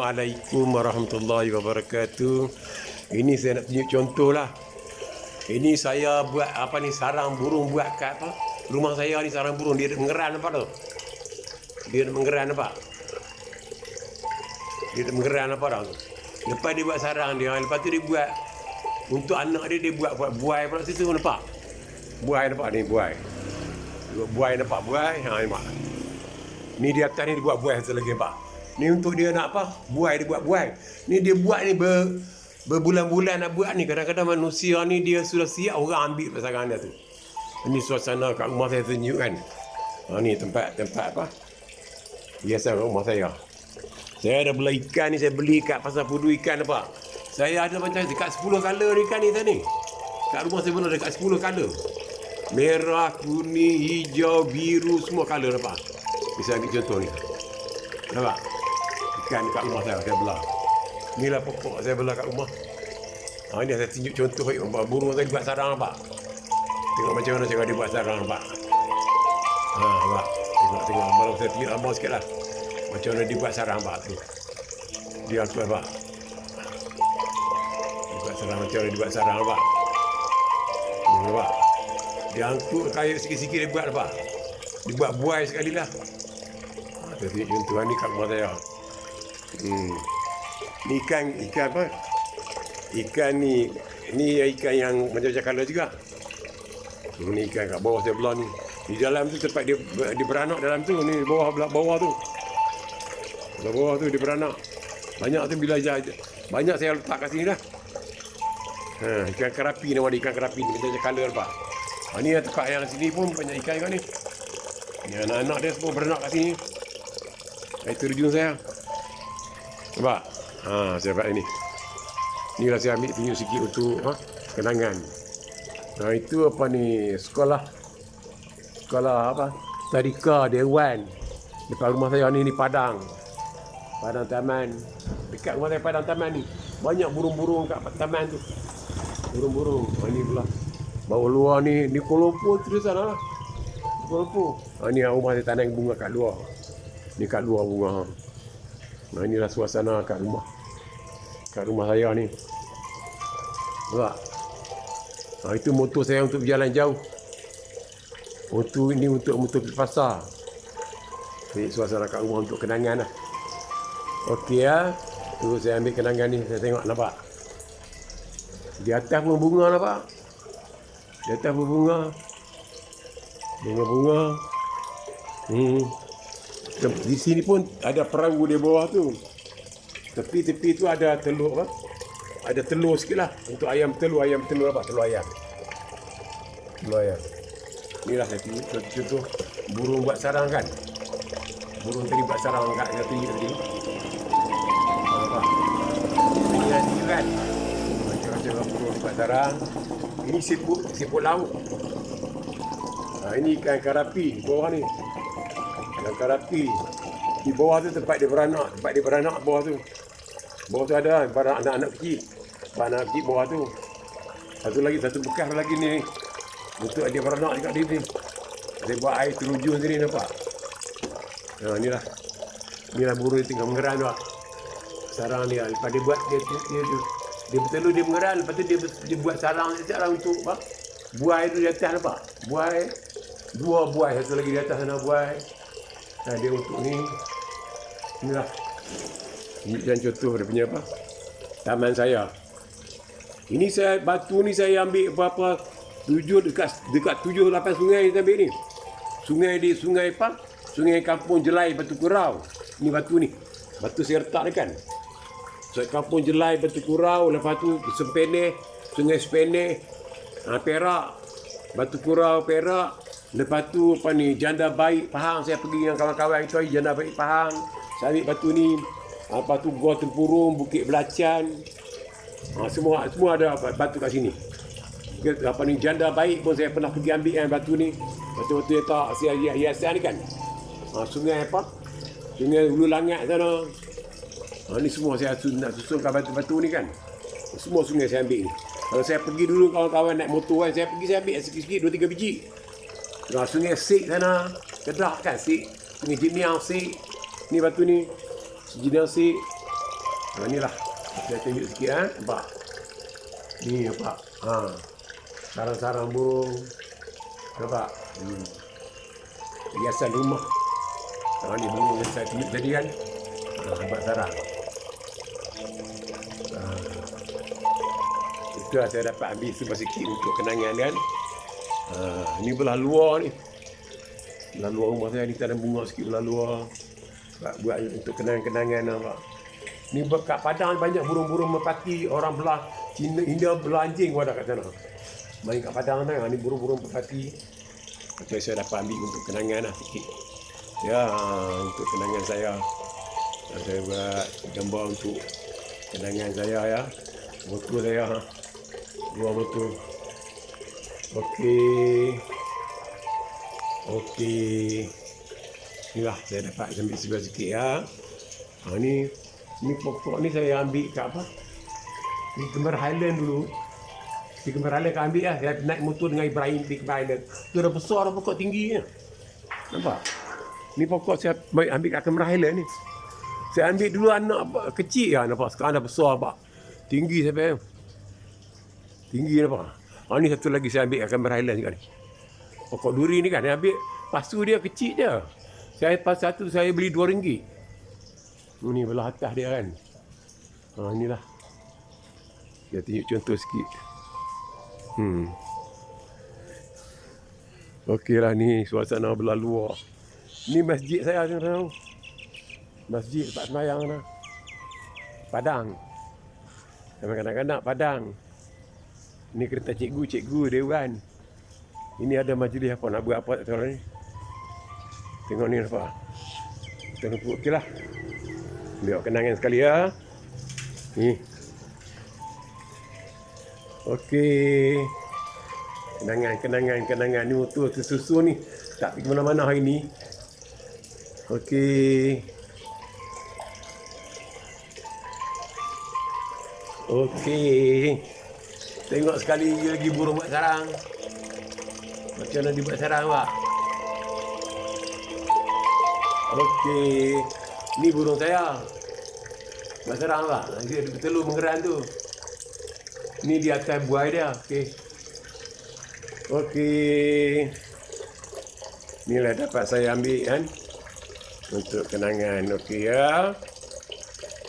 Assalamualaikum warahmatullahi wabarakatuh. Ini saya nak tunjuk contoh lah. Ini saya buat apa ni sarang burung buat kat apa? Rumah saya ni sarang burung dia ada mengeran apa tu? Dia ada mengeran apa? Dia ada mengeran apa tu? Lepas dia buat sarang dia, lepas tu dia buat untuk anak dia dia buat buat buai pula situ nampak? Buai nampak ni buai. Buai nampak buai. Ha nampak. Ni di atas ni dia buat buai satu lagi nampak. Ni untuk dia nak apa? Buai dia buat buai. Ni dia buat ni ber, berbulan-bulan nak buat ni. Kadang-kadang manusia ni dia sudah siap orang ambil pasangan dia tu. Ini suasana kat rumah saya tunjuk kan. Ha, ni tempat tempat apa? Biasa kat rumah saya. Saya ada beli ikan ni, saya beli kat pasar pudu ikan apa. Saya ada macam dekat 10 color ikan ni tadi. Kat rumah saya pun ada dekat 10 color. Merah, kuning, hijau, biru, semua color apa. Bisa ambil contoh ni. Nampak? Ikan dekat rumah saya, saya belah. Inilah pokok saya belah kat rumah. Ha, ini saya tunjuk contoh baik. Burung tadi buat sarang nampak? Tengok macam mana cara dia buat sarang nampak? Ha, nampak? Tengok, tengok. Malam saya tunjuk lama sikit lah. Macam mana dia buat sarang nampak tu. Dia tu nampak? Dia buat sarang macam mana dia buat sarang nampak? Ni, nampak? Dia angkut kayu sikit-sikit dia buat nampak? Dia buat buai sekali lah. Ha, tunjuk contoh ni kat rumah saya. Hmm. Ni ikan, ikan apa? Ikan ni, ni ikan yang macam-macam colour juga. Ini ikan kat bawah saya belah ni. Di dalam tu tempat dia dia beranak dalam tu ni bawah belah bawah tu. Belah bawah tu dia beranak. Banyak tu bila aja banyak saya letak kat sini dah. Ha, ikan kerapi nama dia ikan kerapi ni macam color apa. Ha, ni yang tempat yang sini pun banyak ikan juga ni. Ni anak-anak dia semua beranak kat sini. Air terjun saya. Nampak? Ha, saya buat ini. Inilah saya ambil tunjuk sikit untuk ha, kenangan. Nah itu apa ni? Sekolah. Sekolah apa? Tadika dewan. Depan rumah saya ni ni padang. Padang taman. Dekat rumah saya padang taman ni. Banyak burung-burung kat taman tu. Burung-burung. Ha, ni pula. Bawah luar ni ni Kuala Lumpur tu di sana. Lah Kuala Lumpur. Ha, ni rumah saya tanam bunga kat luar. Ni kat luar bunga nah inilah suasana kat rumah kat rumah saya ni Nampak? Ha, itu motor saya untuk berjalan jauh. Motor ini untuk motor pergi pasar. Ini suasana kat rumah untuk kenangan lah. Okey ya. Tu saya ambil kenangan ni. Saya tengok nampak. Di atas pun bunga nampak. Di atas pun bunga. Bunga-bunga. Hmm. Di sini pun ada perahu di bawah tu. Tepi-tepi tu ada telur apa? ada telur sikit lah untuk ayam telur ayam telur apa? Telur ayam. Telur ayam. Inilah tunjuk contoh, contoh burung buat sarang kan? Burung tadi buat sarang kat saya tunjuk tadi. Apa? Ini kan? Macam-macam burung buat sarang. Ini siput siput laut. Ha, ini ikan karapi bawah ni ikan karapi di bawah tu tempat dia beranak tempat dia beranak bawah tu Bawah tu ada para anak-anak kecil. Para anak kecil bawah tu. Satu lagi, satu bekas lagi ni. Untuk dia beranak dekat sini. Dia buat air terujung sini nampak. Ha, inilah. Inilah burung yang tinggal mengeran tu. Sarang dia. Lepas dia buat, dia, dia, dia, dia, dia bertelur, dia mengeran. Lepas tu dia, dia buat sarang, sarang untuk apa? Buai tu di atas nampak. Buai. Dua buai. Satu lagi di atas sana buai. Ha, dia untuk ni. Inilah. Ini yang contoh dia punya apa? Taman saya. Ini saya batu ni saya ambil berapa tujuh dekat dekat tujuh lapan sungai saya ambil ni. Sungai di sungai apa? Sungai Kampung Jelai Batu Kurau. Ini batu ni. Batu saya letak ni kan. Sungai Kampung Jelai Batu Kurau, lepas tu Sempene, Sungai Sepene, ha, Perak, Batu Kurau, Perak. Lepas tu apa ni, Janda Baik Pahang. Saya pergi dengan kawan-kawan itu, Janda Baik Pahang. Saya ambil batu ni, apa tu Gua Tempurung, Bukit Belacan. Ha, semua semua ada batu kat sini. Apa ni janda baik pun saya pernah pergi ambil kan batu ni. Batu-batu yang tak sia hiasan ni kan. Ha, sungai apa? Sungai Hulu Langat sana. Ha, ni semua saya nak susunkan batu-batu ni kan. Semua sungai saya ambil ni. Kalau saya pergi dulu kawan-kawan naik motor kan, saya pergi saya ambil sikit-sikit dua tiga biji. Ha, sungai Sik sana, Kedah kan Sik. Sungai Jimiang Sik. Ni batu ni. Sejenis si Ha, inilah. Saya tunjuk sikit ha. Nampak? Ni nampak. Ha. Sarang-sarang burung. Nampak? Hmm. Hiasan rumah. Ha, ni burung yang saya tunjuk tadi kan. Ha, nampak sarang. Ha. Itu lah saya dapat ambil sebab sikit untuk kenangan kan. Ha, ni belah luar ni. Belah luar rumah saya ni tak ada bunga sikit belah luar. Buat, buat untuk kenangan-kenangan nampak. Ni kat Padang banyak burung-burung merpati orang belah Cina India belah anjing pun ada kat sana. Main kat Padang tu ni burung-burung merpati. Itu saya dapat ambil untuk kenangan lah sikit. Ya, untuk kenangan saya. Saya buat gambar untuk kenangan saya ya. Motor saya. ha. Dua motor. Okey. Okey. Inilah saya dapat ambil sebelah sikit ya. Ha, ni ni pokok ni saya ambil kat apa? Di Kembar Highland dulu. Di Kembar Highland kan ambil lah. Saya naik motor dengan Ibrahim di Kembar Highland. Tu dah besar dah pokok tingginya. Nampak? Ni pokok saya ambil kat Kembar Highland ni. Saya ambil dulu anak apa, kecil lah nampak. Sekarang dah besar nampak. Tinggi sampai. Tinggi nampak. Ha, ni satu lagi saya ambil Kembar Highland juga ni. Pokok duri ni kan, saya ambil. Lepas tu dia kecil je. Saya pas satu saya beli RM2. Ni belah atas dia kan. Ha, inilah. Kita tunjuk contoh sikit. Hmm. Okey lah ni suasana belah luar. Ni masjid saya tu tahu. Masjid tempat sembahyang tu. Padang. Sama kanak-kanak Padang. Ni kereta cikgu, cikgu Dewan. Ini ada majlis apa nak buat apa tak tahu ni. Tengok ni apa. Tengok okey lah. Biar kenangan sekali ya. Ni. Okey. Kenangan, kenangan, kenangan. Ni motor tersusun ni. Tak pergi mana-mana hari ni. Okey. Okey. Tengok sekali lagi burung buat sarang. Macam mana dia buat sarang, Pak? Okey. Ni burung saya. Buat sarang, Pak. Dia telur mengeran tu. Ni di atas buai dia. Okey. Okey. Inilah dapat saya ambil kan. Untuk kenangan. Okey ya.